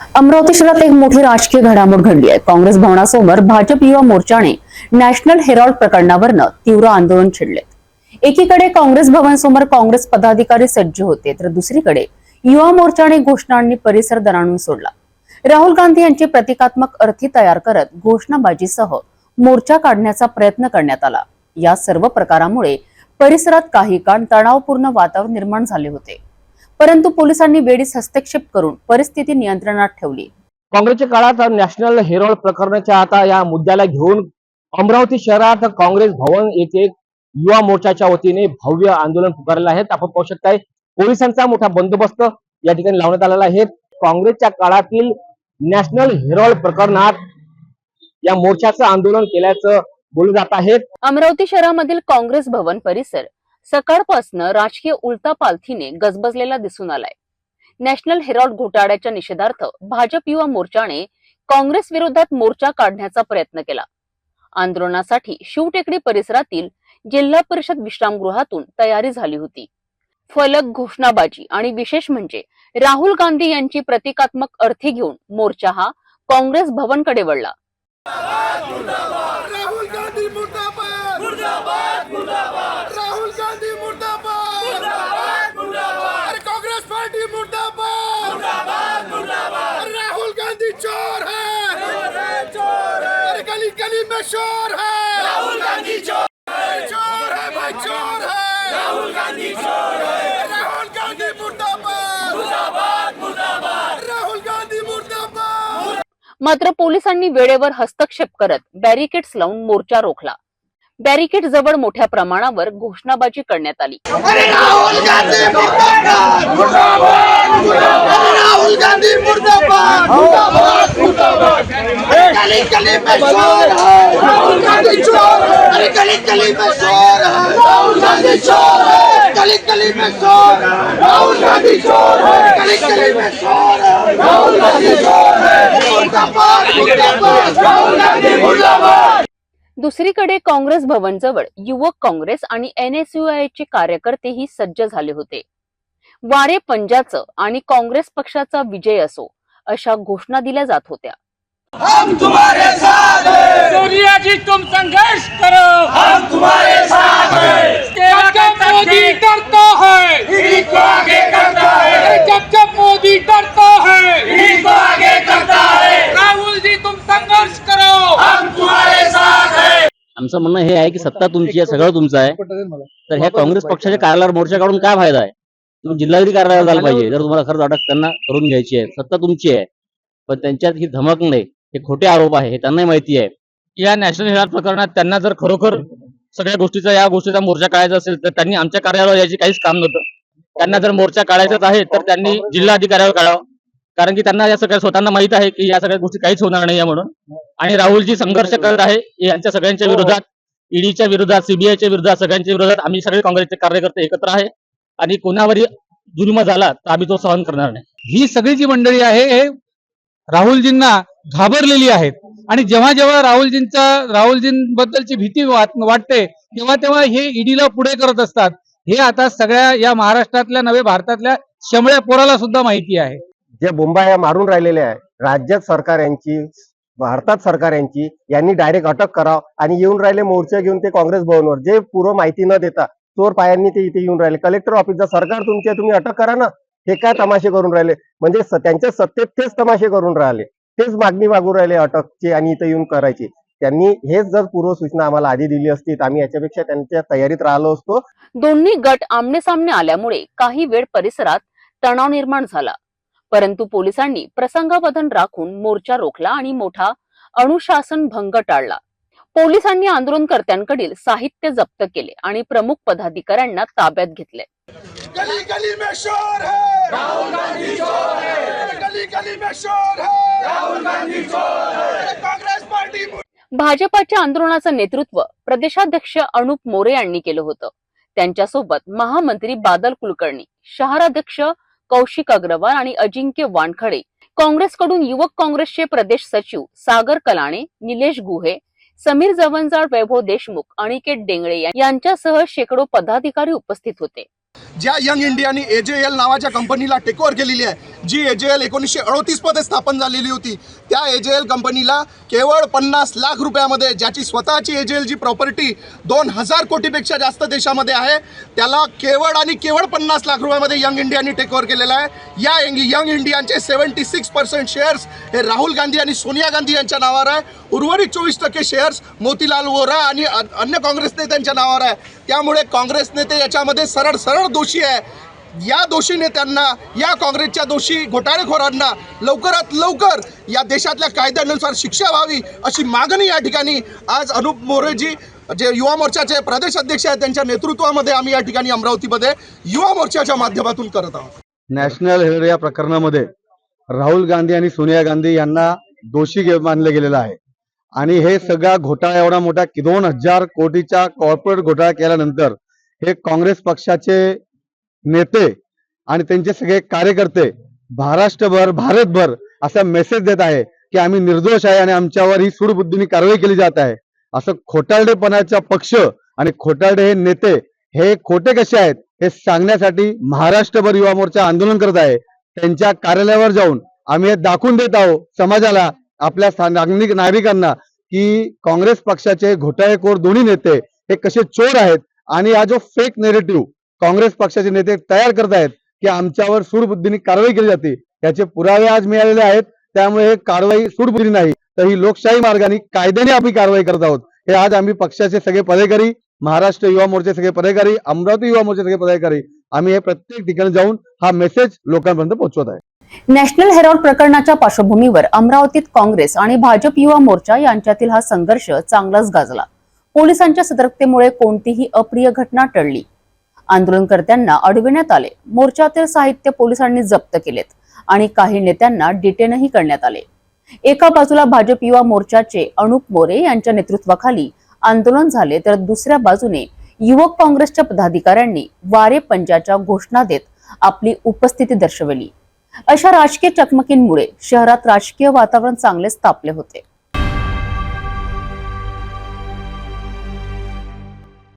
अमरावती शहरात एक मोठी राजकीय घडामोड घडली आहे. काँग्रेस भवनासमोर भाजप युवा मोर्चाने नॅशनल हेरॉल्ड प्रकरणावरनं तीव्र आंदोलन छेडले. एकीकडे काँग्रेस भवनसमोर काँग्रेस पदाधिकारी सज्ज होते तर दुसरीकडे युवा मोर्चाने घोषणांनी परिसर दणाणून सोडला. राहुल गांधी यांची प्रतिकात्मक अर्थी तयार करत घोषणाबाजीसह मोर्चा काढण्याचा प्रयत्न करण्यात आला. या सर्व प्रकारामुळे परिसरात काही काळ तणावपूर्ण वातावरण निर्माण झाले होते. परंतु पोलिसांनी वेळीच हस्तक्षेप करून परिस्थिती नियंत्रणात ठेवली. काँग्रेसच्या काळात नॅशनल हेरॉल्ड प्रकरणाच्या आता या मुद्द्याला घेऊन अमरावती शहरात काँग्रेस भवन येथे युवा मोर्चाच्या वतीने भव्य आंदोलन पुकारलेलं आहे. आपण पाहू शकताय पोलिसांचा मोठा बंदोबस्त या ठिकाणी लावण्यात आलेला आहे. काँग्रेसच्या काळातील नॅशनल हेरॉल्ड प्रकरणात या मोर्चाचं आंदोलन केल्याचं बोललं जात आहे. अमरावती शहरामधील काँग्रेस भवन परिसर सकाळपासून राजकीय उलथापालथीने गजबजलेला दिसून आलाय. नॅशनल हेरॉल्ड घोटाळ्याच्या निषेधार्थ भाजप युवा मोर्चाने काँग्रेस विरोधात मोर्चा काढण्याचा प्रयत्न केला. आंदोलनासाठी शिवटेकडी परिसरातील जिल्हा परिषद विश्रामगृहातून तयारी झाली होती. फलक घोषणाबाजी आणि विशेष म्हणजे राहुल गांधी यांची प्रतिकात्मक अर्थी घेऊन मोर्चा हा काँग्रेस भवनकडे वळला राहुल गांधी मुर्दाबाद मुर्दाबाद मुर्दाबाद राहुल गांधी मुर्दाबाद मुर्दाबाद मुर्दाबाद अरे कांग्रेस पार्टी मुर्दाबाद मुर्दाबाद मुर्दाबाद अरे राहुल गांधी चोर है चोर है अरे में शोर है। राहुल गांधी चोर चोर है भाई चोर है। राहुल गांधी चोर है। राहुल गांधी मुर्दाबाद। मुर्दाबाद मुर्दाबाद। राहुल गांधी मुर्दाबाद। मात्र पोलिसांनी वेळेवर हस्तक्षेप करत बॅरिकेड्स लावून मोर्चा रोखला. बॅरिकेड जवळ मोठ्या प्रमाणावर घोषणाबाजी करण्यात आली. राहुल दुसरीकडे काँग्रेस भवन जवळ युवक काँग्रेस आणि एनएसयूआय चे कार्यकर्तेही सज्ज झाले होते. वारे पंजाचं आणि काँग्रेस पक्षाचा विजय असो अशा घोषणा दिल्या जात होत्या. हम तुम्हारे साथ हैं। सोनिया जी तुम संघर्ष करो। हम तुम्हारे साथ हैं। मोदी डरता है। ईडी को आगे करता है जब जब मोदी डरता है ईडी को आगे करता है राहुल जी तुम संघर्ष करो हम तुम्हारे साथ हैं आमचं म्हणणं हे आहे की सत्ता तुमची आहे सगळं तुमचं आहे. तर ह्या काँग्रेस पक्षाच्या कार्यालयावर मोर्चा काढून काय फायदा आहे? तुम्ही जिल्हाधिकारी कार्यालयावर जायला पाहिजे. जर तुम्हाला खरंच अटक त्यांना करून घ्यायची आहे सत्ता तुमची आहे पण त्यांच्यात ही धमक नाही हे खोटे आरोप आहे हे त्यांनाही माहिती आहे. या नॅशनल हेराल्ड प्रकरणात त्यांना जर खरोखर सगळ्या गोष्टीचा या गोष्टीचा मोर्चा काढायचा असेल तर त्यांनी आमच्या कार्यालयावर याची काहीच काम नव्हतं. त्यांना जर मोर्चा काढायचाच आहे तर त्यांनी जिल्हा अधिकाऱ्यावर काढावं. कारण की त्यांना या सगळ्या स्वतःना माहीत आहे की या सगळ्या गोष्टी काहीच होणार नाही म्हणून. आणि राहुलजी संघर्ष करत आहे यांच्या सगळ्यांच्या विरोधात ईडीच्या विरोधात सीबीआयच्या विरोधात सगळ्यांच्या विरोधात आम्ही सगळे काँग्रेसचे कार्यकर्ते एकत्र आहे. आणि कोणावरही जुर्म झाला तर आम्ही तो सहन करणार नाही. ही सगळी जी मंडळी आहे हे राहुलजींना घाबरलेली आहेत. आणि जेव्हा जेव्हा राहुलजींचा राहुलजींबद्दलची भीती वाट- वाटते तेव्हा तेव्हा हे ईडीला पुढे करत असतात. हे आता सगळ्या या महाराष्ट्रातल्या नव्हे भारतातल्या शमळ्या पोराला सुद्धा माहिती आहे. जे बोंबाया मारून राहिलेले आहे राज्यात सरकार यांची भारतात सरकार यांची यांनी डायरेक्ट अटक करावं आणि येऊन राहिले मोर्चा घेऊन ते काँग्रेस भवनवर. जे पूर्व माहिती न देता चोर पायांनी ते इथे येऊन राहिले. कलेक्टर ऑफिसचा सरकार तुमचे तुम्ही अटक करा ना हे काय तमाशे करून राहिले? म्हणजे त्यांच्या सत्तेत तेच तमाशे करून राहिले. तेच मागणी मागून राहिले अटकचे आणि इथे येऊन करायची. त्यांनी हेच जर पूर्व सूचना आम्हाला आधी दिली असती तर आम्ही याच्यापेक्षा त्यांच्या तयारीत राहिलो असतो. दोन्ही गट आमने सामने आल्यामुळे काही वेळ परिसरात तणाव निर्माण झाला. परंतु पोलिसांनी प्रसंगावधान राखून मोर्चा रोखला आणि मोठा अनुशासन भंग टाळला. पोलिसांनी आंदोलनकर्त्यांकडील साहित्य जप्त केले आणि प्रमुख पदाधिकाऱ्यांना ताब्यात घेतले. गली गली में शोर है। राहुल गांधी चोर है। गली गली में शोर है। राहुल गांधी चोर है। कांग्रेस पार्टी भाजपाच्या आंदोलनाचं नेतृत्व प्रदेशाध्यक्ष अनुप मोरे यांनी केलं होतं. त्यांच्यासोबत महामंत्री बादल कुलकर्णी शहराध्यक्ष कौशिक अग्रवाल आणि अजिंक्य वानखडे. काँग्रेसकडून युवक काँग्रेसचे प्रदेश सचिव सागर कलाणे निलेश गुहे समीर जवंजाळ वैभव देशमुख अनिकेत डेंगळे यांच्यासह शेकडो पदाधिकारी उपस्थित होते. ज्या यंग इंडियानी ए जे एल नावाच्या कंपनीला टेकओव्हर केलेली आहे जी ए जे एल एकोणीसशे अडोतीसमध्ये स्थापन झालेली होती त्या ए जे एल कंपनीला केवळ पन्नास लाख रुपयामध्ये ज्याची स्वतःची ए जे एलची प्रॉपर्टी दोन हजार कोटीपेक्षा जास्त देशामध्ये आहे त्याला केवळ आणि केवळ पन्नास लाख रुपयामध्ये यंग इंडियानी टेकओव्हर केलेला आहे. या यंग यंग इंडियाचे सेवन्टी सिक्स पर्सेंट शेअर्स हे राहुल गांधी आणि सोनिया गांधी यांच्या नावावर आहे. उर्वरित चोवीस टक्के शेअर्स मोतीलाल वोरा आणि अन्य काँग्रेस नेत्यांच्या नावावर आहे. त्यामुळे काँग्रेस नेते याच्यामध्ये सरळ सरळ दोषी आहे. या दोषी नेत्यांना या काँग्रेसच्या दोषी घोटाळेखोरांना लवकरात लवकर या देशातल्या कायद्यानुसार शिक्षा व्हावी अशी मागणी या ठिकाणी आज अनुप मोरेजी जे युवा मोर्चाचे प्रदेश अध्यक्ष आहेत त्यांच्या नेतृत्वामध्ये आम्ही या ठिकाणी अमरावतीमध्ये युवा मोर्चाच्या माध्यमातून करत आहोत. नॅशनल हेल्ड या प्रकरणामध्ये राहुल गांधी आणि सोनिया गांधी यांना दोषी मानलं गेलेलं आहे. आणि हे सगळा घोटाळा एवढा मोठा दोन हजार कोटीचा कॉर्पोरेट घोटाळा केल्यानंतर हे काँग्रेस पक्षाचे नेते आणि त्यांचे सगळे कार्यकर्ते महाराष्ट्रभर भारतभर असा मेसेज देत आहे की आम्ही निर्दोष आहे आणि आमच्यावर ही सूडबुद्धीने कारवाई केली जात आहे. असं खोटारडेपणाचा पक्ष आणि खोटारडे हे नेते हे खोटे कसे आहेत हे सांगण्यासाठी महाराष्ट्रभर युवा मोर्चा आंदोलन करत आहे. त्यांच्या कार्यालयावर जाऊन आम्ही हे दाखवून देत आहोत समाजाला आपल्या नागरिक नागरिकांना की काँग्रेस पक्षाचे घोटाळेखोर दोन्ही नेते हे कसे चोर आहेत आणि हा जो फेक नेरेटिव्ह काँग्रेस पक्षाचे नेते तयार करत आहेत की आमच्यावर सूडबुद्धीने कारवाई केली जाते याचे पुरावे आज मिळालेले आहेत. त्यामुळे हे कारवाई सूडबुद्धी नाही तर ही लोकशाही मार्गाने कायद्याने आम्ही कारवाई करत आहोत. हे आज आम्ही पक्षाचे सगळे पदाधिकारी महाराष्ट्र युवा मोर्चे सगळे पदाधिकारी अमरावती युवा मोर्चे सगळे पदाधिकारी आम्ही हे प्रत्येक ठिकाणी जाऊन हा मेसेज लोकांपर्यंत पोहोचवत आहे. नॅशनल हेरॉल्ड प्रकरणाच्या पार्श्वभूमीवर अमरावतीत काँग्रेस आणि भाजप युवा मोर्चा यांच्यातील हा संघर्ष चांगलाच गाजला. पोलिसांच्या सतर्कतेमुळे कोणतीही अप्रिय घटना टळली. आंदोलनकर्त्यांना अडविण्यात आले. मोर्चातील साहित्य पोलिसांनी जप्त केलेत आणि काही नेत्यांना डिटेनही करण्यात आले. एका बाजूला भाजप युवा मोर्चाचे अनुप मोरे यांच्या नेतृत्वाखाली आंदोलन झाले तर दुसऱ्या बाजूने युवक काँग्रेसच्या पदाधिकाऱ्यांनी वारे पंजाच्या घोषणा देत आपली उपस्थिती दर्शवली. अशा राजकीय चकमकींमुळे शहरात राजकीय वातावरण चांगलेच तापले होते.